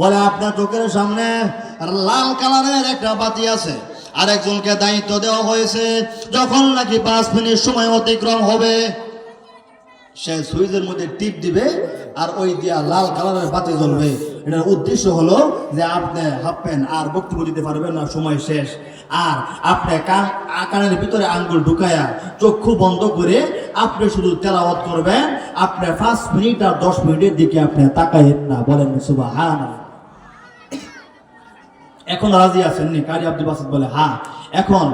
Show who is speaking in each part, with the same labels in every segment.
Speaker 1: বলে আপনার চোখের সামনে লাল কালারের একটা বাতি আছে। আরেকজনকে দায়িত্ব দেওয়া হয়েছে, যখন নাকি পাঁচ মিনিট সময় অতিক্রম হবে। সে সুইচের মধ্যে টিপ দিবে আর ওই দিয়া লাল কালারের বাতি জ্বলবে। এটার উদ্দেশ্য হলো যে আপনি হাঁপবেন আর বক্তব্য দিতে পারবেন না, সময় শেষ। আর আপনি কানের ভিতরে আঙ্গুল ঢুকায়া চক্ষু বন্ধ করে আপনি শুধু তেলাওয়াত করবেন, আপনি পাঁচ মিনিট আর দশ মিনিটের দিকে আপনি তাকাইেন না, বলেন সুবাহ এখন রাজি আছেন নি? কারি আব্দুল বাসিদ বলে হ্যাঁ এখন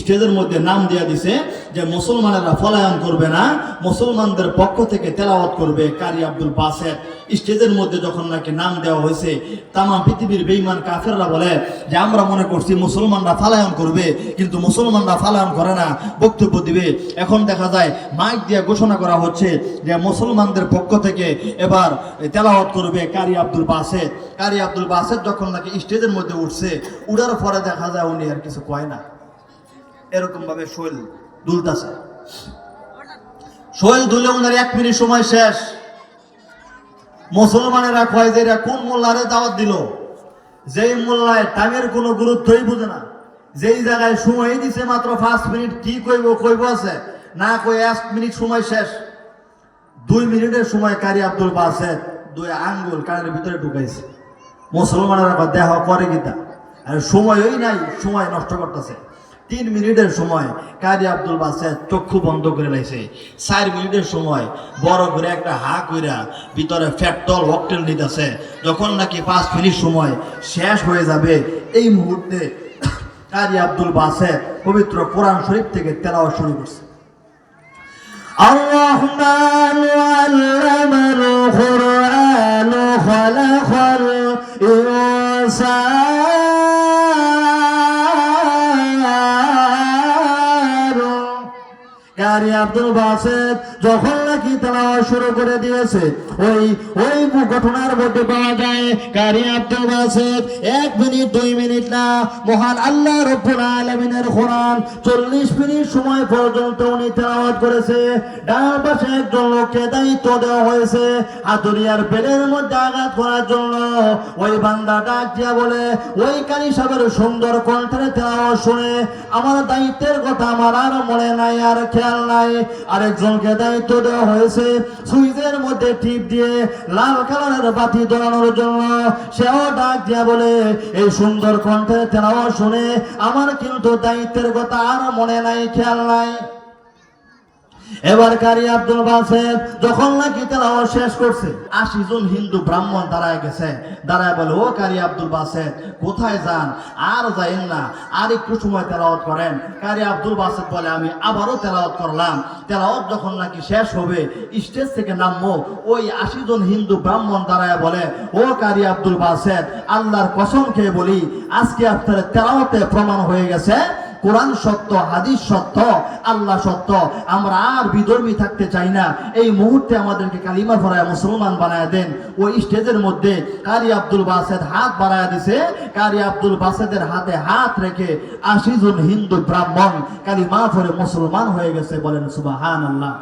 Speaker 1: স্টেজের মধ্যে নাম দেয়া দিছে যে মুসলমানেরা ফলায়ন করবে না, মুসলমানদের পক্ষ থেকে তেলাওয়াত করবে কারি আব্দুল বাসেদ। স্টেজের মধ্যে যখন নাকি নাম দেওয়া হয়েছে তামা পৃথিবীর বেইমান কাফেররা বলে যে, আমরা মনে করছি মুসলমানরা ফালায়ন করবে, কিন্তু মুসলমানরা ফালায়ন করে না। বক্তব্য দিবে। এখন দেখা যায়, মাইক দিয়ে ঘোষণা করা হচ্ছে যে, মুসলমানদের পক্ষ থেকে এবার তেলাওয়াত করবে কারি আব্দুল বাসেদ। কারি আব্দুল বাসেদ যখন নাকি স্টেজের মধ্যে উঠছে, উঠার পরে দেখা যায় উনি আর কিছু কয় না। এরকম ভাবে শৈল দুলতাছে। শৈল দুলে ওনার এক মিনিট সময় শেষ। মুসলমানেরা কয় যে এরা কোন মোল্লারে দাওয়াত দিল? যেই মোল্লায় টাইমের কোনো গুরুত্বই বুঝে না। যেই জায়গায় সময় দিছে মাত্র পাঁচ মিনিট, কি কইব কইব আছে? না কই এক মিনিট সময় শেষ। দুই মিনিটের সময় কারি আব্দুল বাসেদ দুই আঙ্গুল কানের ভিতরে ঢুকাইছে। মুসলমানেরা দেহ করে গীতা আর সময়ই নাই, সময় নষ্ট করতেছে। তিন মিনিটের সময় কাদি আব্দুল বাচ্চার চক্ষু বন্ধ করে লাইছে। চার মিনিটের সময় বড় করে একটা হা কইরা ভিতরে ফ্যাটল হকটেল নিতেছে। যখন নাকি পাঁচ মিনিট সময় শেষ হয়ে যাবে, এই মুহূর্তে কাদি আব্দুল বাসে পবিত্র কোরআন শরীফ থেকে তেলাওয়া শুরু করছে। আল্লাহ কারি আব্দুল বাসেদ যখন নাকি তেলাওয়া শুরু করে দিয়েছে? ওই ওই ঘটনার মধ্যে পাওয়া যায় কারি আব্দুল বাসেদ। এক মিনিট, দুই মিনিট না। মহান আল্লাহ রব্বুল আলমিনের চল্লিশ মিনিট সময় পর্যন্ত উনি তেলাওয়াত করেছে। ডান পাশে একজন লোককে দায়িত্ব দেওয়া হয়েছে। হাতুরিয়ার পেলের মধ্যে আঘাত করার জন্য ওই বান্দা ডাক দিয়া বলে, ওই কারি সাহেবের সুন্দর কণ্ঠের তেলাওয়াত শুনে আমার দায়িত্বের কথা আমার আর মনে নাই, আর খেয়াল নাই। আরেকজনকে দায়িত্ব দেওয়া হয়েছে সুইচের মধ্যে টিপ দিয়ে লাল কালারের বাতি দোলানোর জন্য সেও ডাক দিয়া বলে, এই সুন্দর কণ্ঠের তেরাও শুনে আমার কিন্তু দায়িত্বের কথা আর মনে নাই, খেয়াল নাই। এবার কারি আব্দুল বাসেদ যখন নাকি তেলাওয়াত শেষ করছে, আশি জন হিন্দু ব্রাহ্মণ দাঁড়ায় গেছে। দাঁড়ায় বলে, ও কারি আব্দুল বাসেদ, কোথায় যান? আর যাইন না। আর একটু সময় তেলাওয়াত করেন। কারি আব্দুল বাসেদ বলে, আমি আবারও তেলাওয়াত করলাম। তেলাওয়াত যখন নাকি শেষ হবে, স্টেজ থেকে নামবো। ওই আশি জন হিন্দু ব্রাহ্মণ দাঁড়ায় বলে, ও কারি আব্দুল বাসেদ, আল্লাহর কসম খেয়ে বলি, আজকে আপনার তেলাওয়াতে প্রমাণ হয়ে গেছে কোরআন সত্য, হাদিস সত্য, আল্লাহ সত্য। আমরা আর বিধর্মী থাকতে চাই না। এই মুহূর্তে আমাদেরকে কালিমা ভরায় মুসলমান বানায় দেন। ওই স্টেজের মধ্যে কারি আব্দুল বাসেদ হাত বাড়ায় দিছে। কারি আব্দুল বাসেদের হাতে হাত রেখে আশি জন হিন্দু ব্রাহ্মণ কালিমা ভরে মুসলমান হয়ে গেছে বলেন সুবাহান আল্লাহ